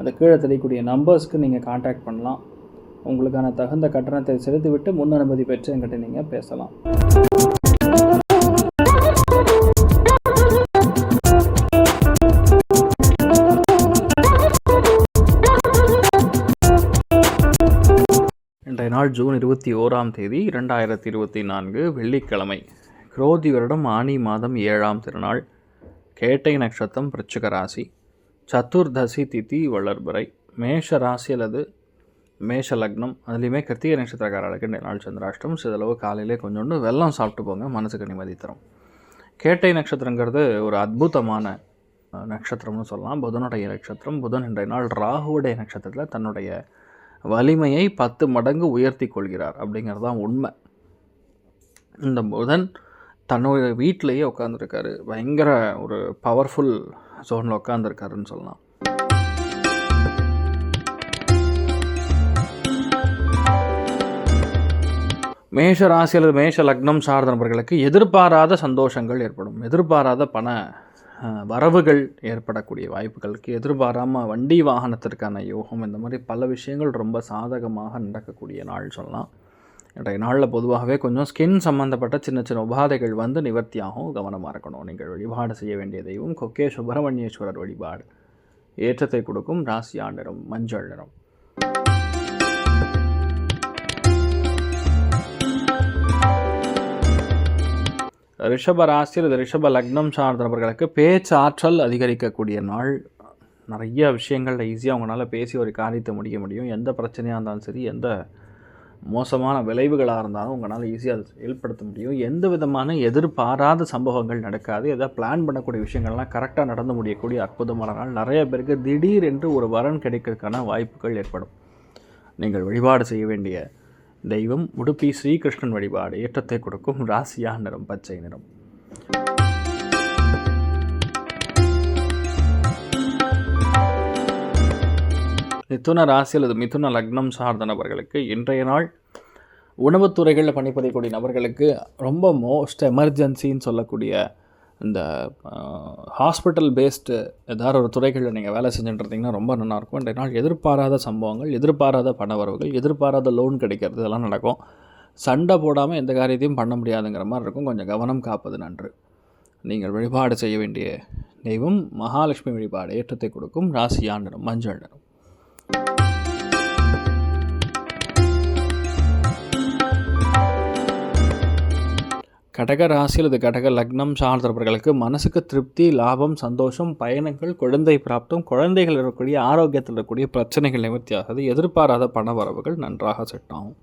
அந்த கீழே தெரியக்கூடிய நம்பர்ஸ்க்கு நீங்கள் காண்டாக்ட் பண்ணலாம். உங்களுக்கான தகுந்த கட்டணத்தை செலுத்திவிட்டு முன் அனுமதி பெற்று என்கிட்ட நீங்கள் பேசலாம். இன்றைய நாள் ஜூன் இருபத்தி ஓராம் தேதி இரண்டாயிரத்தி இருபத்தி நான்கு வெள்ளிக்கிழமை. குரோதி வருடம் ஆனி மாதம் ஏழாம் திருநாள். கேட்டை நட்சத்திரம் பிரச்சுகராசி ராசி. சதுர்தசி திதி வளர்பறை. மேஷ ராசி அல்லது மேஷ லக்னம் அதுலேயுமே கிருத்திகை நட்சத்திரக்காரர்களுக்கு இந்த நாள் சந்திராஷ்டம் சிதளவு காலையிலே கொஞ்சோண்டு வெள்ளம் சாப்பிட்டு போங்க மனசுக்கு நிம்மதி தரும். கேட்டை நட்சத்திரங்கிறது ஒரு அற்புதமான நட்சத்திரம்னு சொல்லலாம். புதனுடைய நட்சத்திரம் புதன் இன்றைய நாள் ராகுவுடைய நட்சத்திரத்தில் தன்னுடைய வலிமையை பத்து மடங்கு உயர்த்தி கொள்கிறார் அப்படிங்கிறது தான் உண்மை. இந்த புதன் தன்னுடைய வீட்டிலேயே உட்காந்துருக்காரு பயங்கர ஒரு பவர்ஃபுல் ஜோனில் உட்காந்துருக்காருன்னு சொல்லலாம். மேஷ ராசி அல்லது மேஷ லக்னம் சார்ந்த நபர்களுக்கு எதிர்பாராத சந்தோஷங்கள் ஏற்படும். எதிர்பாராத பண வரவுகள் ஏற்படக்கூடிய வாய்ப்புகளுக்கு எதிர்பாராமல் வண்டி வாகனத்திற்கான யோகம் இந்த மாதிரி பல விஷயங்கள் ரொம்ப சாதகமாக நடக்கக்கூடிய நாள் சொல்லலாம். இன்றைய நாளில் பொதுவாகவே கொஞ்சம் ஸ்கின் சம்மந்தப்பட்ட சின்ன சின்ன உபாதைகள் வந்து நிவர்த்தியாகவும் கவனமாக இருக்கணும். நீங்கள் வழிபாடு செய்ய வேண்டிய தெய்வம் கொக்கே சுப்பிரமணியேஸ்வரர் வழிபாடு. ஏற்றத்தை கொடுக்கும் ராசியா நிறம் மஞ்சள் நிறம். ரிஷப ராசி அல்லது ரிஷப லக்னம் சார்ந்த நபர்களுக்கு பேச்சு ஆற்றல் அதிகரிக்கக்கூடிய நாள். நிறைய விஷயங்களில் ஈஸியாக அவங்களால பேசி ஒரு காரியத்தை முடிக்க முடியும். எந்த பிரச்சனையாக இருந்தாலும் சரி எந்த மோசமான விளைவுகளாக இருந்தாலும் உங்களால் ஈஸியாக அதை செயல்படுத்த முடியும். எந்த விதமான எதிர்பாராத சம்பவங்கள் நடக்காது. எதாவது பிளான் பண்ணக்கூடிய விஷயங்கள்லாம் கரெக்டாக நடந்து முடியக்கூடிய அற்புதமான நாள். நிறைய பேருக்கு திடீர் என்று ஒரு வரன் கிடைக்கிறதுக்கான வாய்ப்புகள் ஏற்படும். நீங்கள் வழிபாடு செய்ய வேண்டிய தெய்வம் உடுப்பி ஸ்ரீகிருஷ்ணன் வழிபாடு ஏற்றத்தை கொடுக்கும். ராசியா நிறம் பச்சை நிறம். மிதுன ராசி அல்லது மிதுன லக்னம் சார்ந்த நபர்களுக்கு இன்றைய நாள் உணவுத்துறைகளில் பணிபுரியக்கூடிய நபர்களுக்கு ரொம்ப மோஸ்ட் எமர்ஜென்சின்னு சொல்லக்கூடிய இந்த ஹாஸ்பிட்டல் பேஸ்டு ஏதாவது ஒரு துறைகளில் நீங்கள் வேலை செஞ்சுட்டு இருந்தீங்கன்னா ரொம்ப நல்லாயிருக்கும். இன்றைய நாள் எதிர்பாராத சம்பவங்கள் எதிர்பாராத பண வரவுகள் எதிர்பாராத லோன் கிடைக்கிறது இதெல்லாம் நடக்கும். சண்டை போடாமல் எந்த காரியத்தையும் பண்ண முடியாதுங்கிற மாதிரி இருக்கும். கொஞ்சம் கவனம் காப்பது நன்று. நீங்கள் வழிபாடு செய்ய வேண்டிய தெய்வம் மகாலட்சுமி வழிபாடு ஏற்றத்தை கொடுக்கும். ராசியா நிறம் மஞ்சள் நிறம். கடக ராசி அல்லது கடக லக்னம் சார்ந்தவர்களுக்கு மனசுக்கு திருப்தி லாபம் சந்தோஷம் பயணங்கள் குழந்தை பிராப்தம் குழந்தைகள் இருக்கக்கூடிய ஆரோக்கியத்தில் இருக்கக்கூடிய பிரச்சனைகள் நிவர்த்தியாகிறது எதிர்பாராத பண வரவுகள் நன்றாக செட்டாகும்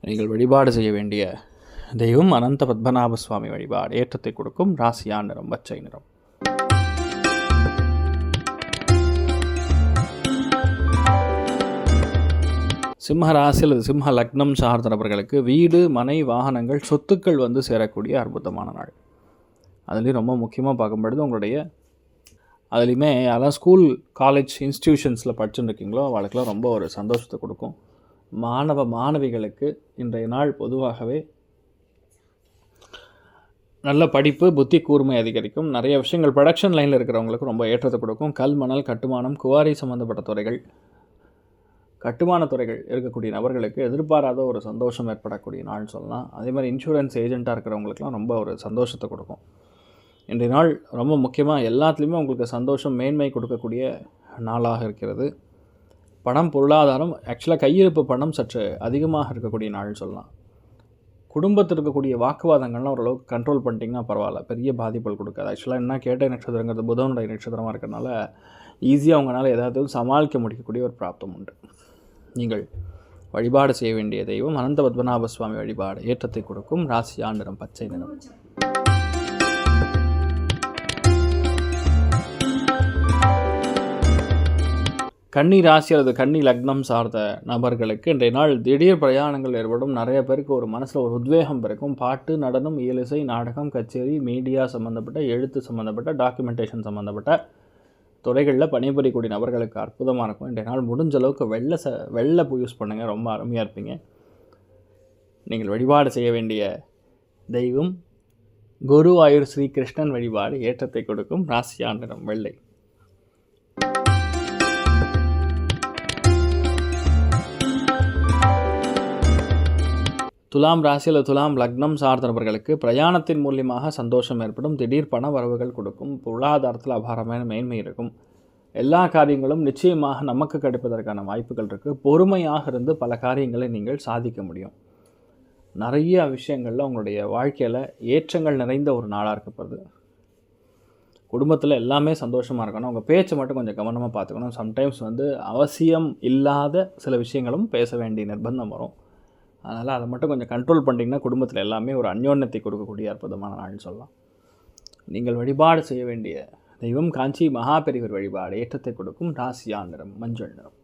நீங்கள் வழிபாடு செய்ய வேண்டிய தெய்வம் அனந்த பத்மநாப சுவாமி வழிபாடு ஏற்றத்தை கொடுக்கும் ராசியா நிறம் பச்சை நிறம். சிம்ம ராசி அல்லது சிம்ம லக்னம் சார்ந்த நபர்களுக்கு வீடு மனை வாகனங்கள் சொத்துக்கள் வந்து சேரக்கூடிய அற்புதமான நாள். அதுலேயும் ரொம்ப முக்கியமாக பார்க்கும்பொழுது உங்களுடைய அதுலேயுமே அதான் ஸ்கூல் காலேஜ் இன்ஸ்டியூஷன்ஸில் படிச்சுட்டு இருக்கீங்களோ அவளுக்குலாம் ரொம்ப ஒரு சந்தோஷத்தை கொடுக்கும். மாணவ மாணவிகளுக்கு இன்றைய நாள் பொதுவாகவே நல்ல படிப்பு புத்தி கூர்மை அதிகரிக்கும். நிறைய விஷயங்கள் ப்ரொடக்ஷன் லைனில் இருக்கிறவங்களுக்கு ரொம்ப ஏற்றத்தை கொடுக்கும். கல் மணல் கட்டுமானம் குவாரி சம்மந்தப்பட்ட துறைகள் கட்டுமான துறைகள் இருக்கக்கூடிய நபர்களுக்கு எதிர்பாராத ஒரு சந்தோஷம் ஏற்படக்கூடிய நாள் சொல்லலாம். அதே மாதிரி இன்சூரன்ஸ் ஏஜெண்ட்டாக இருக்கிறவங்களுக்குலாம் ரொம்ப ஒரு சந்தோஷத்தை கொடுக்கும். இன்றைய நாள் ரொம்ப முக்கியமாக எல்லாத்துலேயுமே உங்களுக்கு சந்தோஷம் மேன்மை கொடுக்கக்கூடிய நாளாக இருக்கிறது. பணம் பொருளாதாரம் ஆக்சுவலாக கையிருப்பு பணம் சற்று அதிகமாக இருக்கக்கூடிய நாள் சொல்லலாம். குடும்பத்தில் இருக்கக்கூடிய வாக்குவாதங்கள்லாம் ஓரளவுக்கு கண்ட்ரோல் பண்ணிட்டீங்கன்னா பரவாயில்ல. பெரிய பாதிப்புகள் கொடுக்காது. ஆக்சுவலாக என்ன கேட்ட நட்சத்திரங்கிறது புதனுடைய நட்சத்திரமாக இருக்கிறதுனால ஈஸியாக அவங்களால ஏதாவது சமாளிக்க முடிக்கக்கூடிய ஒரு பிராப்தம் உண்டு. நீங்கள் வழிபாடு செய்ய வேண்டிய தெய்வம் அனந்த பத்மநாப சுவாமி வழிபாடு. ஏற்றத்தை கொடுக்கும் ராசியா நிறம் பச்சை நிறம். கன்னி ராசி அல்லது கன்னி லக்னம் சார்ந்த நபர்களுக்கு இன்றைய நாள் திடீர் பிரயாணங்கள் ஏற்படும். நிறைய பேருக்கு ஒரு மனசில் ஒரு உத்வேகம் பிறக்கும். பாட்டு நடனம் இயலிசை நாடகம் கச்சேரி மீடியா சம்மந்தப்பட்ட எழுத்து சம்மந்தப்பட்ட டாக்குமெண்டேஷன் சம்மந்தப்பட்ட துறைகளில் பணிபுரியக்கூடிய நபர்களுக்கு அற்புதமாக இருக்கும். இன்றைய நாள் முடிஞ்ச அளவுக்கு வெள்ளை ச வெள்ளை பூ யூஸ் பண்ணுங்கள் ரொம்ப அருமையாக இருப்பீங்க. நீங்கள் வழிபாடு செய்ய வேண்டிய தெய்வம் குரு ஆயுர் ஸ்ரீ கிருஷ்ணன் வழிபாடு ஏற்றத்தை கொடுக்கும். ராசியா வெள்ளை. துலாம் ராசியில் துலாம் லக்னம் சார்ந்த நபர்களுக்கு பிரயாணத்தின் மூலியமாக சந்தோஷம் ஏற்படும். திடீர் பண வரவுகள் கொடுக்கும். பொருளாதாரத்தில் அபாரமான மேன்மை இருக்கும். எல்லா காரியங்களும் நிச்சயமாக நமக்கு கிடைப்பதற்கான வாய்ப்புகள் இருக்குது பொறுமையாக இருந்து பல காரியங்களை நீங்கள் சாதிக்க முடியும். நிறைய விஷயங்களில் உங்களுடைய வாழ்க்கையில் ஏற்றங்கள் நிறைந்த ஒரு நாளாக இருக்கப்படுது குடும்பத்தில் எல்லாமே சந்தோஷமாக இருக்கணும். உங்கள் பேச்சை மட்டும் கொஞ்சம் கவனமாக பார்த்துக்கணும். சம்டைம்ஸ் வந்து அவசியம் இல்லாத சில விஷயங்களும் பேச வேண்டிய நிர்பந்தம் வரும். அதனால் அதை மட்டும் கொஞ்சம் கண்ட்ரோல் பண்ணிட்டீங்கன்னா குடும்பத்தில் எல்லாமே ஒரு அந்யோன்யத்தை கொடுக்கக்கூடிய அற்புதமான நாள்னு சொல்லலாம். நீங்கள் வழிபாடு செய்ய வேண்டிய தெய்வம் காஞ்சி மகாபெரிவர் வழிபாடு ஏற்றத்தை கொடுக்கும் ராசியா நிறம் மஞ்சள் நிறம்.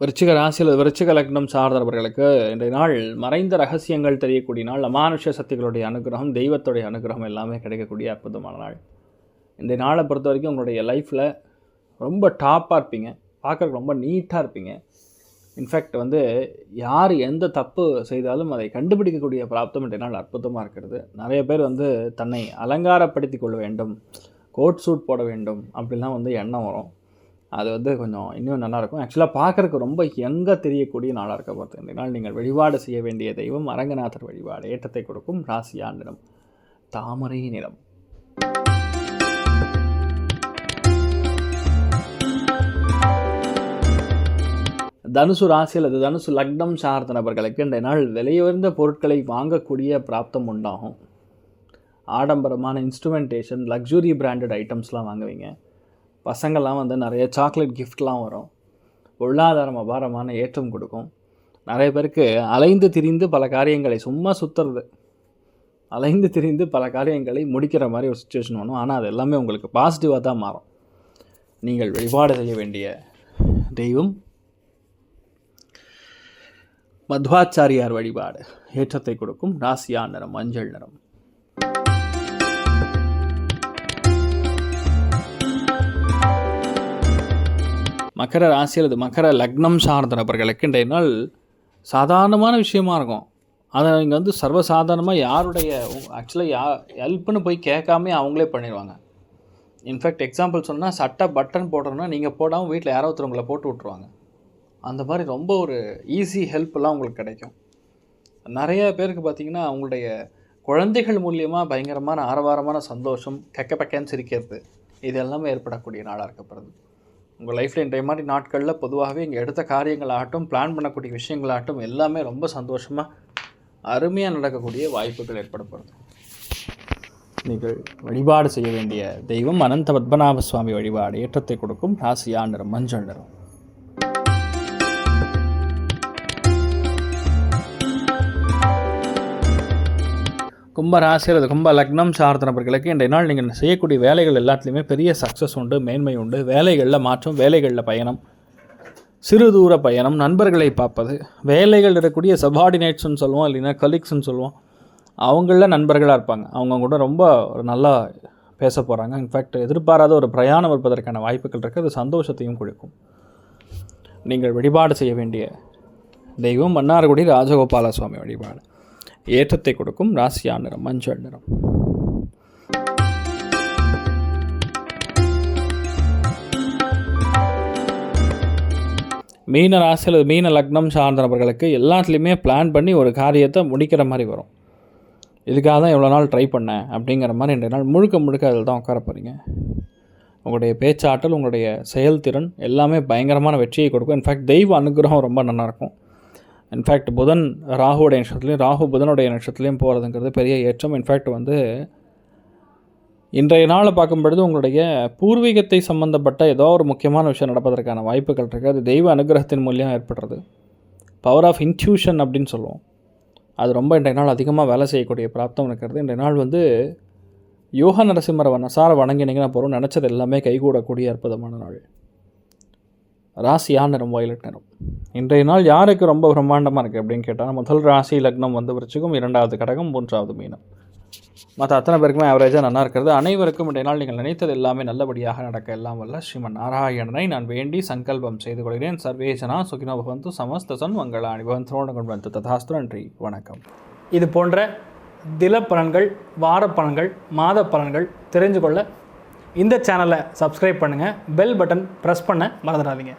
விருச்சிக ராசியில் விருச்சிக லக்னம் சார்ந்தவர்களுக்கு இன்றைய நாள் மறைந்த ரகசியங்கள் தெரியக்கூடிய நாள். அமானுஷ சக்திகளுடைய அனுகிரகம் தெய்வத்துடைய அனுகிரகம் எல்லாமே கிடைக்கக்கூடிய அற்புதமான நாள். இந்த நாளை பொறுத்த வரைக்கும் உங்களுடைய லைஃப்பில் ரொம்ப டாப்பாக இருப்பீங்க. பார்க்குறக்கு ரொம்ப நீட்டாக இருப்பீங்க. இன்ஃபேக்ட் வந்து யார் எந்த தப்பு செய்தாலும் அதை கண்டுபிடிக்கக்கூடிய பிராப்தம் இன்றைய நாள் அற்புதமாக இருக்கிறது. நிறைய பேர் வந்து தன்னை அலங்காரப்படுத்தி கொள்ள வேண்டும் கோட் சூட் போட வேண்டும் அப்படிலாம் வந்து எண்ணம் வரும். அது வந்து கொஞ்சம் இன்னும் நல்லாயிருக்கும் ஆக்சுவலாக பார்க்குறக்கு ரொம்ப எங்கே தெரியக்கூடிய நாளாக இருக்க பார்த்து இந்த நாள் நீங்கள் வழிபாடு செய்ய வேண்டிய தெய்வம் அரங்கநாதர் வழிபாடு ஏற்றத்தை கொடுக்கும் ராசியா நிறம் தாமரை நிறம். தனுசு ராசி அல்லது தனுசு லக்னம் சார்ந்த நபர்களுக்கு இந்த நாள் விலையுயர்ந்த பொருட்களை வாங்கக்கூடிய பிராப்தம் உண்டாகும். ஆடம்பரமான இன்ஸ்ட்ருமெண்டேஷன் லக்ஸுரி பிராண்டட் ஐட்டம்ஸ்லாம் வாங்குவீங்க. பசங்கள்லாம் வந்து நிறைய சாக்லேட் கிஃப்ட்லாம் வரும். பொருளாதாரம் அபாரமான ஏற்றம் கொடுக்கும். நிறைய பேருக்கு அலைந்து திரிந்து பல காரியங்களை சும்மா சுற்றுறது அலைந்து திரிந்து பல காரியங்களை முடிக்கிற மாதிரி ஒரு சுச்சுவேஷன் வரும். ஆனால் அது எல்லாமே உங்களுக்கு பாசிட்டிவாக தான் மாறும். நீங்கள் வழிபாடு செய்ய வேண்டிய தெய்வம் மத்வாச்சாரியார் வழிபாடு. ஏற்றத்தை கொடுக்கும் ராசியா நிறம் மஞ்சள் நிறம். மகர ராசி அல்லது மகர லக்னம் சார்ந்த நபர்களுக்கு இன்றைய நாள் சாதாரணமான விஷயமா இருக்கும். அதை இங்கே வந்து சர்வசாதாரணமாக யாருடைய ஆக்சுவலாக யா ஹெல்ப்னு போய் கேட்காம அவங்களே பண்ணிடுவாங்க. இன்ஃபேக்ட் எக்ஸாம்பிள் சொன்னால் சட்டை பட்டன் போடுறோன்னா நீங்கள் போடாமல் வீட்டில் யாரோ ஒருத்தர் உங்களை போட்டு விட்ருவாங்க அந்த மாதிரி ரொம்ப ஒரு ஈஸி ஹெல்ப்லாம் உங்களுக்கு கிடைக்கும். நிறைய பேருக்கு பார்த்திங்கன்னா அவங்களுடைய குழந்தைகள் மூலியமாக பயங்கரமான ஆரவாரமான சந்தோஷம் கெக்க பக்கன்னு சிரிக்கிறது இது எல்லாமே ஏற்படக்கூடிய நாளாக இருக்கப்படுது. உங்கள் லைஃப்பில் இன்றைய மாதிரி நாட்களில் பொதுவாகவே இங்கே எடுத்த காரியங்களாகட்டும் பிளான் பண்ணக்கூடிய விஷயங்களாகட்டும் எல்லாமே ரொம்ப சந்தோஷமாக அருமையாக நடக்கக்கூடிய வாய்ப்புகள் ஏற்படப்படுது. நீங்கள் வழிபாடு செய்ய வேண்டிய தெய்வம் அனந்த பத்மநாப சுவாமி வழிபாடு ஏற்றத்தை கொடுக்கும் ராசியா நிறம் மஞ்சள் நிறம். கும்ப ராசி அல்லது கும்ப லக்னம் சார்ந்த நபர்களுக்கு இன்றைய நாள் நீங்கள் செய்யக்கூடிய வேலைகள் எல்லாத்துலேயுமே பெரிய சக்ஸஸ் உண்டு மேன்மை உண்டு. வேலைகளில் மாற்றம் வேலைகளில் பயணம். சிறு தூர பயணம் நண்பர்களை பார்ப்பது. வேலைகள் இருக்கக்கூடிய சபார்டினேட்ஸ்னு சொல்லுவோம் இல்லைன்னா கலீக்ஸ்னு சொல்லுவோம். அவங்கள நண்பர்களாக இருப்பாங்க. அவங்க கூட ரொம்ப ஒரு நல்லா பேச போகிறாங்க இன்ஃபேக்ட் எதிர்பாராத ஒரு பிரயாணம் இருப்பதற்கான வாய்ப்புகள் இருக்குது அது சந்தோஷத்தையும் கொடுக்கும். நீங்கள் வழிபாடு செய்ய வேண்டிய தெய்வம் மன்னார்குடி ராஜகோபால சுவாமி வழிபாடு. ஏற்றத்தை கொடுக்கும் ராசியா நிறம் மஞ்சள் நிறம். மீன ராசி அல்லது மீன லக்னம் சார்ந்த நபர்களுக்கு எல்லாத்துலேயுமே பிளான் பண்ணி ஒரு காரியத்தை முடிக்கிற மாதிரி வரும். இதுக்காக தான் இவ்வளோ நாள் ட்ரை பண்ணேன் அப்படிங்கிற மாதிரி ரெண்டு நாள் முழுக்க முழுக்க அதில் தான் உட்கார போகிறீங்க உங்களுடைய பேச்சாற்றல் உங்களுடைய செயல்திறன் எல்லாமே பயங்கரமான வெற்றியை கொடுக்கும். இன்ஃபேக்ட் தெய்வ அனுகிரகம் ரொம்ப நல்லாயிருக்கும் இன்ஃபேக்ட் புதன் ராகுடைய நட்சத்திரத்துலையும் ராகு புதனுடைய நட்சத்திரத்துலையும் போகிறதுங்கிறது பெரிய ஏற்றம். இன்ஃபேக்ட் வந்து இன்றைய நாளை பார்க்கும் பொழுது உங்களுடைய பூர்வீகத்தை சம்மந்தப்பட்ட ஏதோ ஒரு முக்கியமான விஷயம் நடப்பதற்கான வாய்ப்புகள் இருக்குது அது தெய்வ அனுகிரகத்தின் மூலியம் ஏற்படுறது. பவர் ஆஃப் இன்ட்யூஷன் அப்படின்னு சொல்லுவோம். அது ரொம்ப இன்றைய நாள் அதிகமாக வேலை செய்யக்கூடிய பிராப்தம் இருக்கிறது. இன்றைய நாள் வந்து யோக நரசிம்மரை மனசார வணங்கினீங்கன்னா போகிறோம் நினச்சது எல்லாமே கைகூடக்கூடிய அற்புதமான நாள். ராசியான நிறம் வயலட் நிறம். இன்றைய நாள் யாருக்கு ரொம்ப பிரம்மாண்டமாக இருக்குது அப்படின்னு கேட்டால் முதல் ராசி லக்னம் வந்து விருச்சிகம் இரண்டாவது கடகம் மூன்றாவது மீனம். மற்ற அத்தனை பேருக்குமே ஆவரேஜாக நல்லா இருக்கிறது. அனைவருக்கும் இன்றைய நாள் நீங்கள் நினைத்தது எல்லாமே நல்லபடியாக நடக்க எல்லாம் வல்ல. ஸ்ரீமன் நாராயணனை நான் வேண்டி சங்கல்பம் செய்து கொள்கிறேன். சர்வேஜனா சுகினோ பகவந்து சமஸ்தசன் மங்களாணி பகவந்தோடு வந்து ததாஸ்து. நன்றி. வணக்கம். இது போன்ற தினப்பலன்கள் வாரப்பலன்கள் மாத பலன்கள் தெரிஞ்சு கொள்ள இந்த சேனலை சப்ஸ்கிரைப் பண்ணுங்கள் பெல் பட்டன் ப்ரெஸ் பண்ண மறந்துடாதீங்க.